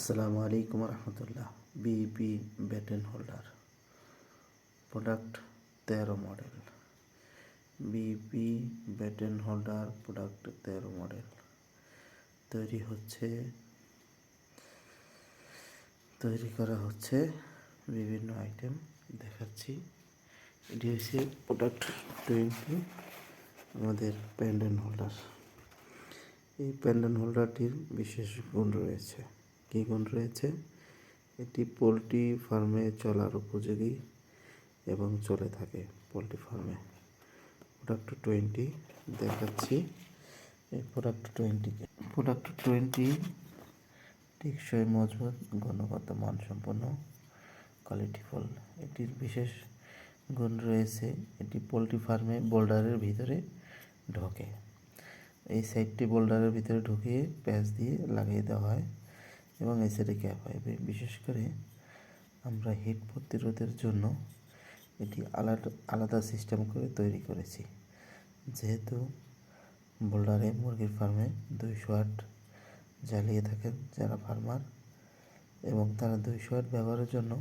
আসসালামু আলাইকুম রহমতুল্লাহ বিপি ব্যাটেন হোল্ডার প্রোডাক্ট তেরো model BP batten holder product তেরো মডেল তৈরি হচ্ছে, তৈরি করা হচ্ছে বিভিন্ন আইটেম দেখাচ্ছি। এটি হচ্ছে প্রোডাক্ট টোয়েন্টি আমাদের প্যান্ডেন হোল্ডার এই প্যান্ডেন হোল্ডারটির বিশেষ গুণ রয়েছে। কী গুণ রয়েছে। এটি পোলট্রি ফার্মে চলার উপযোগী এবং চলে থাকে পোলট্রি ফার্মে। প্রোডাক্ট টোয়েন্টি দেখাচ্ছি। এই প্রোডাক্ট টোয়েন্টিকে প্রোডাক্ট টোয়েন্টি টেকসই, মজবুত, গুণগত, মানসম্পন্ন কোয়ালিটিফুল এটির বিশেষ গুণ রয়েছে, এটি পোলট্রি ফার্মে বোল্ডারের ভিতরে ঢোকে। এই সাইডটি বোল্ডারের ভিতরে ঢুকিয়ে প্যাঁচ দিয়ে লাগিয়ে দেওয়া হয়। এবং এই সাইডে ক্যাপ হয় বিশেষ করে আমরা হিট প্রতিরোধের জন্য এটি আলাদা আলাদা সিস্টেম করে তৈরি করেছি। যেহেতু বোল্ডারে মুরগির ফার্মে দুইশো আট জ্বালিয়ে থাকেন যারা ফার্মার এবং তারা দুইশো আট ব্যবহারের জন্য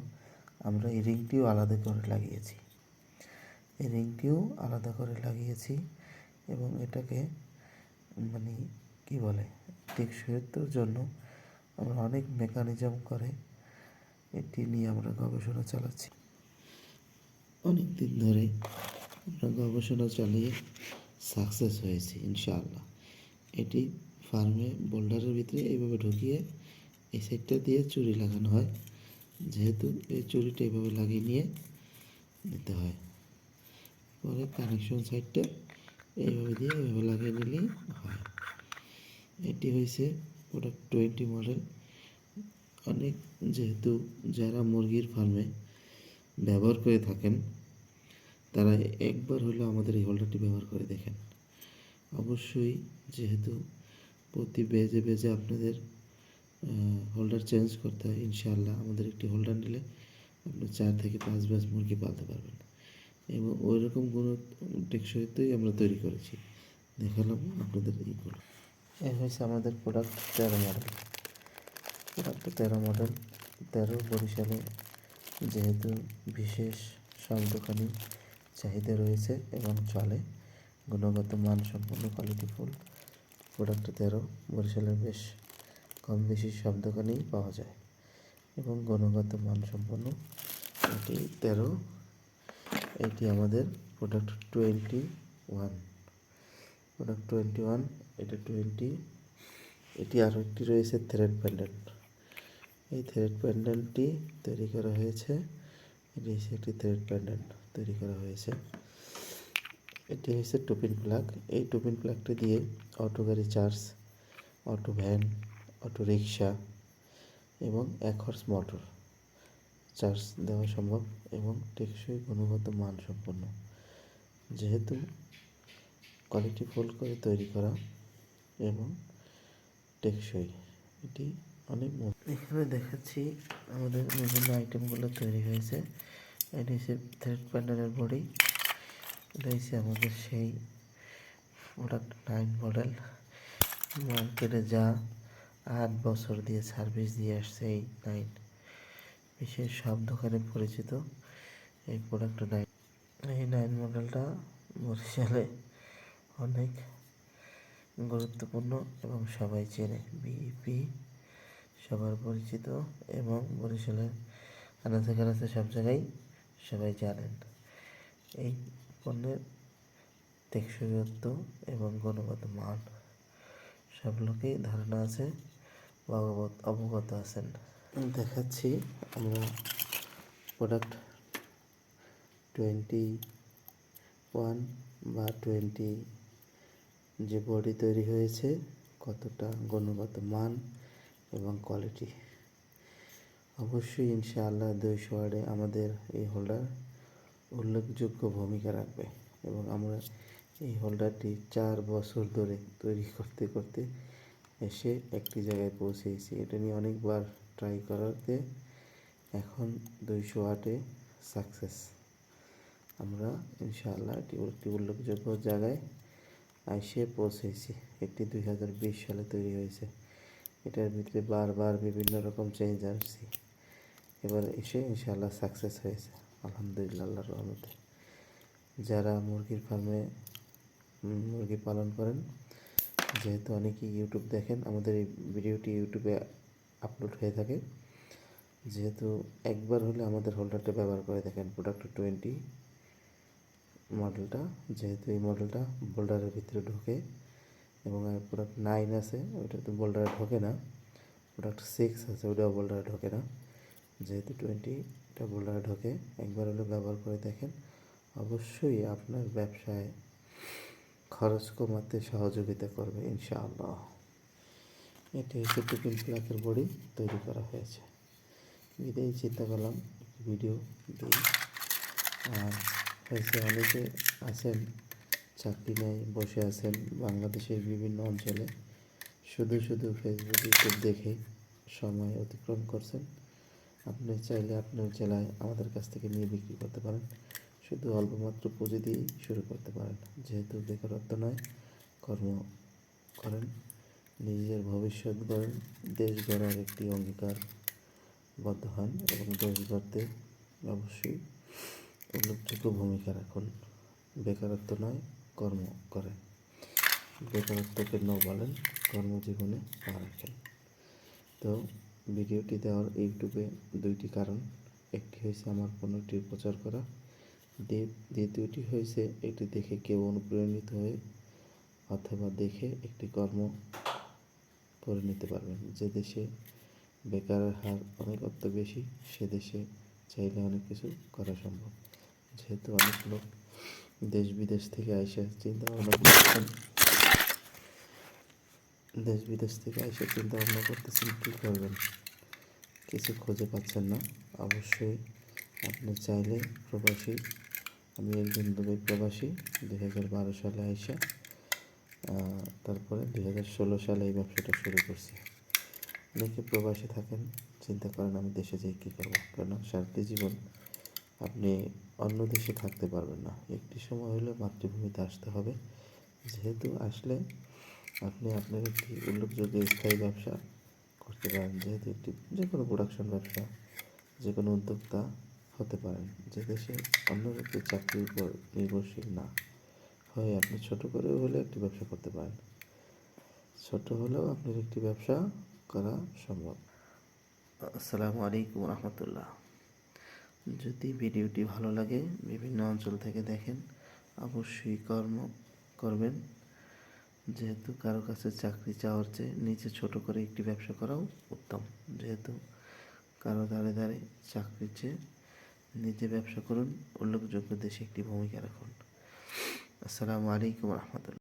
আমরা এই রিংটিও আলাদা করে লাগিয়েছি। এই রিংটিও আলাদা করে লাগিয়েছি এবং এটাকে মানে কি বলে টেকসইত্বর জন্য আমরা অনেক মেকানিজম করে। এটি নিয়ে আমরা গবেষণা চালাচ্ছি। অনেক দিন ধরে আমরা গবেষণা চালিয়ে সাকসেস হয়েছি, ইনশাআল্লাহ। এটি ফার্মে বোল্ডারের ভিতরে এইভাবে ঢুকিয়ে এই সাইডটা দিয়ে চুরি লাগানো হয়। যেহেতু এই চুরিটা এইভাবে লাগিয়ে নিয়ে নিতে হয়। পরে কানেকশন সাইডটা এইভাবে দিয়ে এইভাবে লাগিয়ে নিলেই হয়। এটি হয়েছে প্রোডাক্ট টোয়েন্টি মডেল অনেক যেহেতু যারা মুরগির ফার্মে ব্যবহার করে থাকেন, তারা একবার হলেও আমাদের এই হোল্ডারটি ব্যবহার করে দেখেন। অবশ্যই যেহেতু প্রতি বেজে বেজে আপনাদের হোল্ডার চেঞ্জ করতে হয়, ইনশাআল্লাহ আমাদের একটি হোল্ডার নিলে আপনি চার থেকে পাঁচ ব্যাচ মুরগি পালতে পারবেন। এবং ওই রকম কোনো টেকসইতেই আমরা তৈরি করেছি। দেখালাম আপনাদের এইগুলো এ হয়েছে আমাদের প্রোডাক্ট তেরো মডেল প্রোডাক্ট তেরো মডেল তেরো বরিশালে যেহেতু বিশেষ সব দোকানি চাহিদা রয়েছে এবং চলে, গুণগত মান সম্পন্ন কোয়ালিটিফুল প্রোডাক্ট তেরো, বরিশালের বেশ কম বেশি সব দোকানেই পাওয়া যায় এবং গুণগত মান সম্পন্ন এটি তেরো, এটি আমাদের product twenty one product twenty one এটা টোয়েন্টি এটি আরও একটি রয়েছে থ্রেড প্যান্ডেন্ট এই থ্রেড প্যান্ডেন্টটি তৈরি করা হয়েছে। এটি হচ্ছে একটি থ্রেড প্যান্ডেন্ট তৈরি করা হয়েছে। এটি হচ্ছে টুপিন প্লাগ এই টুপিন প্লাগটি দিয়ে অটো গাড়ি charge auto van auto rickshaw এবং এক হর্স মোটর চার্জ দেওয়া সম্ভব এবং টেকসই গুণগত মান সম্পন্ন যেহেতু কোয়ালিটি ফুল করে তৈরি করা এবং টেকসই। এটি অনেক এখানে দেখাচ্ছি আমাদের বিভিন্ন আইটেমগুলো তৈরি হয়েছে। এটি হচ্ছে থ্রেড প্যান্ডেলের বডি। এটা হচ্ছে আমাদের সেই প্রোডাক্ট নাইন মডেল মার্কেটে যা আট বছর দিয়ে সার্ভিস দিয়ে আসছে এই নাইন বিশেষ সব দোকানে পরিচিত এই প্রোডাক্ট নাইন এই নাইন মডেলটা বরিশালে অনেক গুরুত্বপূর্ণ এবং সবাই চেনে। বিইপি সবার পরিচিত এবং বরিশালের আনাচে কানাচে সব জায়গায় সবাই জানেন। এই পণ্যের টেকসইত্ব এবং গুণগত মান সব লোকেই ধারণা আছে বা অবগত আছেন। দেখাচ্ছি আমরা প্রোডাক্ট টোয়েন্টি ওয়ান বা টোয়েন্টি যে বডি তৈরি হয়েছে, কতটা গুণগত মান এবং কোয়ালিটি অবশ্যই ইনশাআল্লাহ দুইশো ওয়ার্ডে আমাদের এই হোল্ডার উল্লেখযোগ্য ভূমিকা রাখবে এবং আমরা এই হোল্ডারটি চার বছর ধরে তৈরি করতে করতে এসে একটি জায়গায় পৌঁছেছি। এটা নিয়ে অনেকবার ট্রাই করাতে এখন দুইশো আটে সাকসেস আমরা ইনশাআল্লাহ এটি একটি উল্লেখযোগ্য জায়গায় এসে পৌঁছেছি এটি দুই হাজার বিশ সালে তৈরি হয়েছে। এটার ভিতরে বারবার বিভিন্ন রকম চেঞ্জ আসছি। এবার এসে ইনশাআল্লাহ সাকসেস হয়েছে। আলহামদুলিল্লাহ, আল্লাহর রহমতে। যারা মুরগির ফার্মে মুরগি পালন করেন, যেহেতু অনেকেই ইউটিউব দেখেন, আমাদের এই ভিডিওটি ইউটিউবে আপলোড হয়ে থাকে। যেহেতু একবার হলে আমাদের হোল্ডারটা ব্যবহার করে দেখেন প্রোডাক্ট টোয়েন্টি মডেলটা যেহেতু এই মডেলটা বোল্ডারের ভিতরে ঢোকে এবং প্রোডাক্ট নাইন আছে, ওটা তো বোল্ডারে ঢোকে না। প্রোডাক্ট সিক্স আছে ওইটাও বোল্ডারে ঢোকে না। যেহেতু টোয়েন্টিটা বোল্ডারে ঢোকে। একবার হলে ব্যবহার করে দেখেন। অবশ্যই আপনার ব্যবসায় খরচ কমাতে সহযোগিতা করবে, ইনশাআল্লাহ। এটি হচ্ছে টিফিন প্লাকের বডি তৈরি করা হয়েছে। এটাই চিন্তা করলাম ভিডিও দিই। আর হয়েছে। অনেকে আছেন, চাকরি নেই, বসে আছেন বাংলাদেশের বিভিন্ন অঞ্চলে। শুধু শুধু ফেসবুক ইউটিউব দেখে সময় অতিক্রম করছেন। আপনি চাইলে আপনার জেলায় আমাদের কাছ থেকে নিয়ে বিক্রি করতে পারেন। শুধু অল্পমাত্র পুঁজি দিয়েই শুরু করতে পারেন। যেহেতু বেকারত্ব নয়, কর্ম করেন, নিজের ভবিষ্যৎ গড়েন, দেশ গড়ার একটি অঙ্গীকার বদ্ধ হন এবং দেশ গড়তে অবশ্যই উল্লেখযোগ্য ভূমিকা রাখুন। বেকারত্ব নয়, কর্ম করেন বেকারত্বকে ন বলেন, কর্মজীবনে পা রাখেন। তো ভিডিওটি দেওয়ার ইউটিউবে দুইটি কারণ। একটি হয়েছে আমার পণ্যটির প্রচার করা। দ্বি- দ্বিতীয়টি হয়েছে এটি দেখে কেউ অনুপ্রাণিত হয়ে অথবা দেখে একটি কর্ম করে নিতে পারবেন। যে দেশে বেকারের হার অনেকত্ব বেশি, সে দেশে চাইলে অনেক কিছু করা সম্ভব। যেহেতু অনেক লোক দেশ বিদেশ থেকে আইসা চিন্তা ভাবনা করতেছেন। দেশ বিদেশ থেকে আইসা চিন্তা ভাবনা করতেছেন, কী করবেন? কিছু খুঁজে পাচ্ছেন না। অবশ্যই আপনি চাইলে প্রবাসী, আমি একজন দুবাই প্রবাসী, দুই হাজার বারো সালে আইসা তারপরে দুই হাজার ষোলো সালে এই ব্যবসাটা শুরু করছি। অনেকে প্রবাসী থাকেন, চিন্তা করেন আমি দেশে যাই কী করব? কেন? সারাটি জীবন। আপনি অন্য দেশে থাকতে পারবেন না। একটি সময় হলে মাতৃভূমিতে আসতে হবে। যেহেতু আসলে আপনি আপনার একটি উল্লেখযোগ্য স্থায়ী ব্যবসা করতে পারেন। যেহেতু একটি যে কোনো প্রোডাকশন ব্যবসা যে কোনো উদ্যোক্তা হতে পারেন। যে দেশে অন্য ব্যক্তির চাকরির উপর নির্ভরশীল না হয়ে আপনি ছোট করেও হলে একটি ব্যবসা করতে পারেন। ছোট হলেও আপনার একটি ব্যবসা করা সম্ভব। আসসালামু আলাইকুম রহমতুল্লাহ। যদি ভিডিওটি ভালো লাগে, বিভিন্ন অঞ্চল থেকে দেখেন, অবশ্যই কর্ম করবেন। যেহেতু কারও কাছে চাকরি চাওয়ার চেয়ে নিজে ছোট করে একটি ব্যবসা করাও উত্তম। যেহেতু কারও দাঁড়ে দাঁড়ে চাকরির চেয়ে নিজে ব্যবসা করুন, উল্লেখযোগ্য দেশে একটি ভূমিকা রাখুন। আসসালামু আলাইকুম রহমতুল্লাহ।